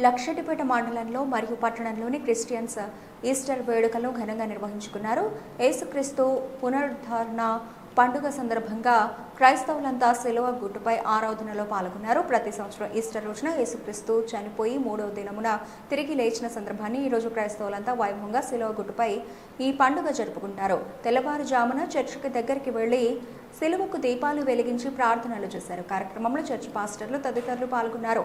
లక్షటిపేట మండలంలో మరియు పట్టణంలోని క్రిస్టియన్స్ ఈస్టర్ వేడుకలు ఘనంగా నిర్వహించుకున్నారు. యేసుక్రీస్తు పునరుద్ధరణ పండుగ సందర్భంగా క్రైస్తవులంతా శిలువ గుట్టుపై ఆరాధనలో పాల్గొన్నారు. ప్రతి సంవత్సరం ఈస్టర్ రోజున యేసుక్రీస్తు చనిపోయి మూడవ దినమున తిరిగి లేచిన సందర్భాన్ని ఈరోజు క్రైస్తవులంతా వైభవంగా సెలవ గుట్టుపై ఈ పండుగ జరుపుకుంటారు. తెల్లవారుజామున చర్చికి దగ్గరికి వెళ్ళి సెలవుకు దీపాలు వెలిగించి ప్రార్థనలు చేశారు. కార్యక్రమంలో చర్చ్ పాస్టర్లు తదితరులు పాల్గొన్నారు.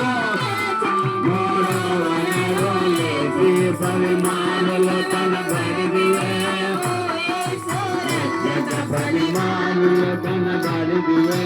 పరిమాణుల కనబడిదివే పరిమాణుల కనబడిదివే